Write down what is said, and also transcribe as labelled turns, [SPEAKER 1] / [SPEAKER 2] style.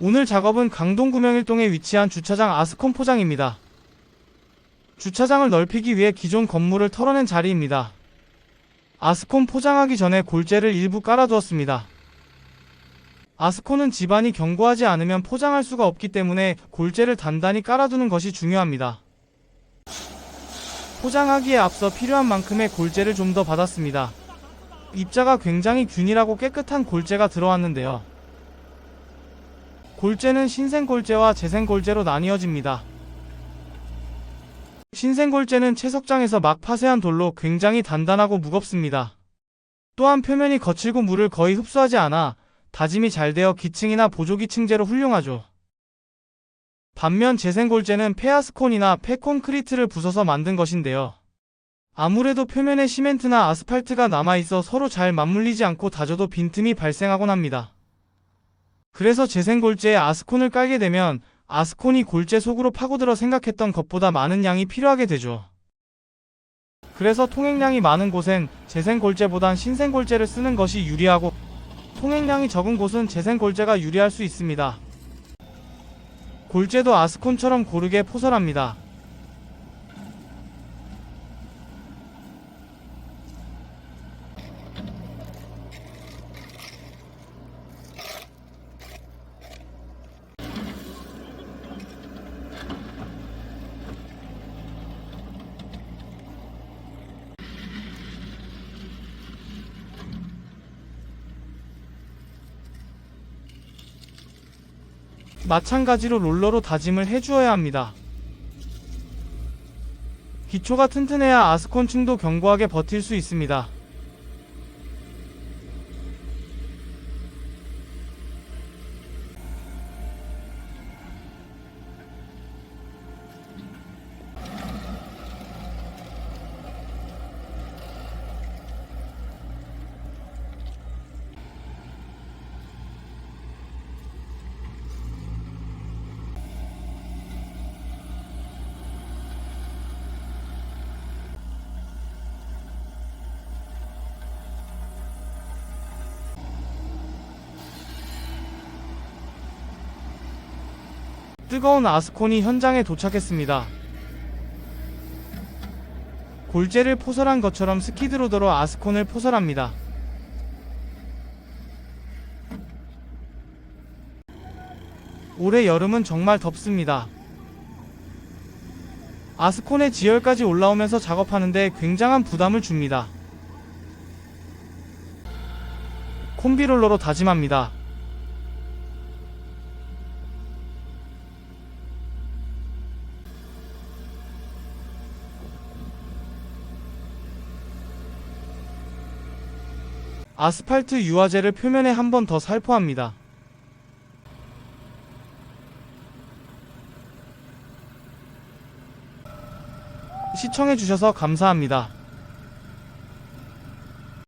[SPEAKER 1] 오늘 작업은 강동 구명일동에 위치한 주차장 아스콘 포장입니다. 주차장을 넓히기 위해 기존 건물을 털어낸 자리입니다. 아스콘 포장하기 전에 골재를 일부 깔아두었습니다. 아스콘은 집안이 견고하지 않으면 포장할 수가 없기 때문에 골재를 단단히 깔아두는 것이 중요합니다. 포장하기에 앞서 필요한 만큼의 골재를 좀 더 받았습니다. 입자가 굉장히 균일하고 깨끗한 골재가 들어왔는데요. 골재는 신생골재와 재생골재로 나뉘어집니다. 신생골재는 채석장에서 막 파쇄한 돌로 굉장히 단단하고 무겁습니다. 또한 표면이 거칠고 물을 거의 흡수하지 않아 다짐이 잘 되어 기층이나 보조기층재로 훌륭하죠. 반면 재생골재는 페아스콘이나 페콘크리트를 부숴서 만든 것인데요. 아무래도 표면에 시멘트나 아스팔트가 남아있어 서로 잘 맞물리지 않고 다져도 빈틈이 발생하곤 합니다. 그래서 재생골재에 아스콘을 깔게 되면 아스콘이 골재 속으로 파고들어 생각했던 것보다 많은 양이 필요하게 되죠. 그래서 통행량이 많은 곳엔 재생골재보단 신생골재를 쓰는 것이 유리하고 통행량이 적은 곳은 재생골재가 유리할 수 있습니다. 골재도 아스콘처럼 고르게 포설합니다. 마찬가지로 롤러로 다짐을 해주어야 합니다. 기초가 튼튼해야 아스콘층도 견고하게 버틸 수 있습니다. 뜨거운 아스콘이 현장에 도착했습니다. 골재를 포설한 것처럼 스키드로더로 아스콘을 포설합니다. 올해 여름은 정말 덥습니다. 아스콘의 지열까지 올라오면서 작업하는데 굉장한 부담을 줍니다. 콤비롤러로 다짐합니다. 아스팔트 유화제를 표면에 한 번 더 살포합니다. 시청해주셔서 감사합니다.